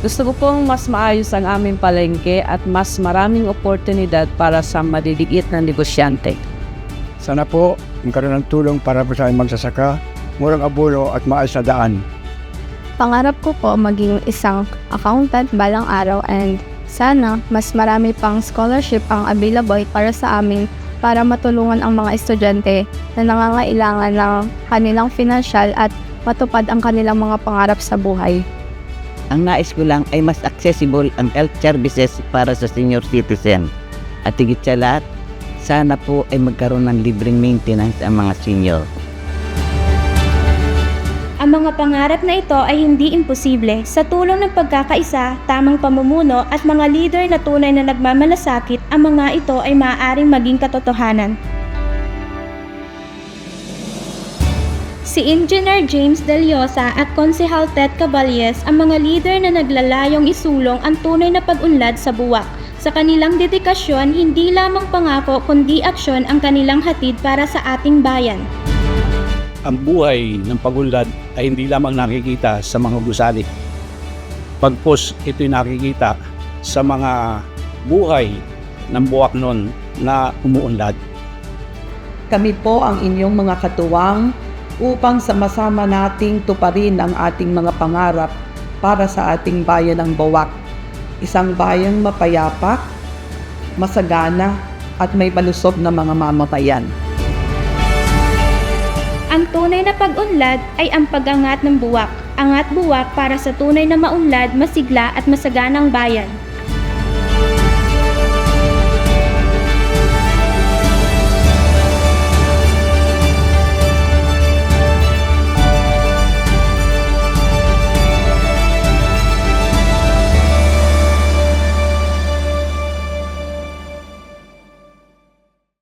Gusto ko pong mas maayos ang aming palengke at mas maraming oportunidad para sa maliliit na negosyante. Sana po magkaroon ng tulong para po sa aming magsasaka, murang abulo at maayos na daan. Pangarap ko po maging isang accountant balang araw and sana mas marami pang scholarship ang available para sa amin para matulungan ang mga estudyante na nangangailangan ng kanilang financial at matupad ang kanilang mga pangarap sa buhay. Ang nais ko lang ay mas accessible ang health services para sa senior citizen. At higit sa lahat, sana po ay magkaroon ng libreng maintenance ang mga senior. Ang mga pangarap na ito ay hindi imposible sa tulong ng pagkakaisa, tamang pamumuno at mga leader na tunay na nagmamalasakit, ang mga ito ay maaaring maging katotohanan. Si Engineer James Deliosa at Konsehal Ted Caballes ang mga leader na naglalayong isulong ang tunay na pag-unlad sa buwak. Sa kanilang dedikasyon, hindi lamang pangako kundi aksyon ang kanilang hatid para sa ating bayan. ang buhay ng pagunlad ay hindi lamang nakikita sa mga gusali. Pagpos ito'y nakikita sa mga buhay ng buwak nun na umuunlad. Kami po ang inyong mga katuwang upang sama-sama nating tuparin ang ating mga pangarap para sa ating bayan ng Bawak. Isang bayang mapayapa, masagana at may balusog na mga mamatayan. Ang tunay na pag-unlad ay ang pag-angat ng buwak. Angat buwak para sa tunay na maunlad, masigla at masaganang bayan.